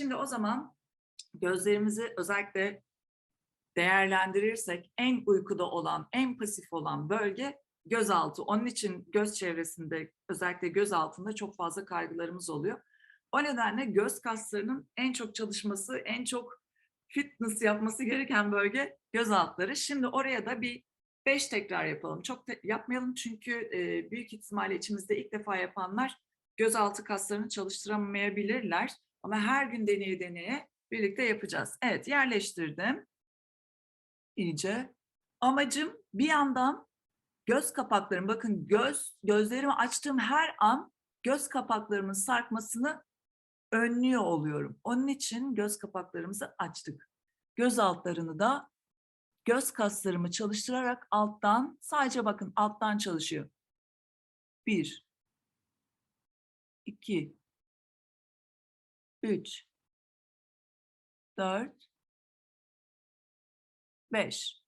Şimdi o zaman gözlerimizi özellikle değerlendirirsek en uykuda olan, en pasif olan bölge gözaltı. Onun için göz çevresinde özellikle göz altında çok fazla kaygılarımız oluyor. O nedenle göz kaslarının en çok çalışması, en çok fitness yapması gereken bölge göz altları. Şimdi oraya da bir beş tekrar yapalım. Çok da yapmayalım çünkü e, büyük ihtimalle içimizde ilk defa yapanlar gözaltı kaslarını çalıştıramayabilirler. Ama her gün deneye deneye birlikte yapacağız. Evet yerleştirdim. İyice. Amacım bir yandan göz kapaklarım bakın göz gözlerimi açtığım her an göz kapaklarımın sarkmasını önlüyor oluyorum. Onun için göz kapaklarımızı açtık. Göz altlarını da göz kaslarımı çalıştırarak alttan sadece bakın alttan çalışıyor. Bir, iki, üç, dört, beş.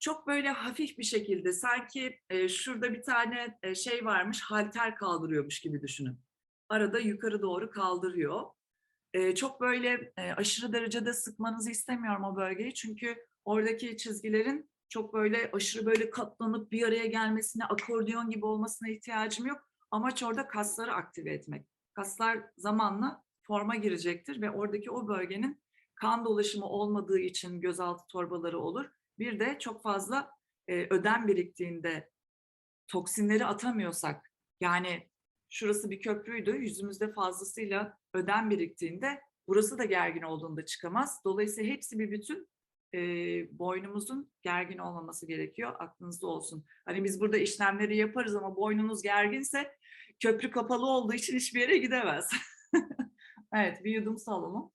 Çok böyle hafif bir şekilde sanki şurada bir tane şey varmış halter kaldırıyormuş gibi düşünün. Arada yukarı doğru kaldırıyor. Çok böyle aşırı derecede sıkmanızı istemiyorum o bölgeyi çünkü oradaki çizgilerin çok böyle aşırı böyle katlanıp bir araya gelmesine, akordeon gibi olmasına ihtiyacım yok. Amaç orada kasları aktive etmek. Kaslar zamanla forma girecektir ve oradaki o bölgenin kan dolaşımı olmadığı için gözaltı torbaları olur. Bir de çok fazla e, ödem biriktiğinde toksinleri atamıyorsak yani şurası bir köprüydü yüzümüzde fazlasıyla ödem biriktiğinde burası da gergin olduğunda çıkamaz. Dolayısıyla hepsi bir bütün e, boynumuzun gergin olmaması gerekiyor. Aklınızda olsun. Hani biz burada işlemleri yaparız ama boynunuz gerginse köprü kapalı olduğu için hiçbir yere gidemez. evet bir yudum su alalım.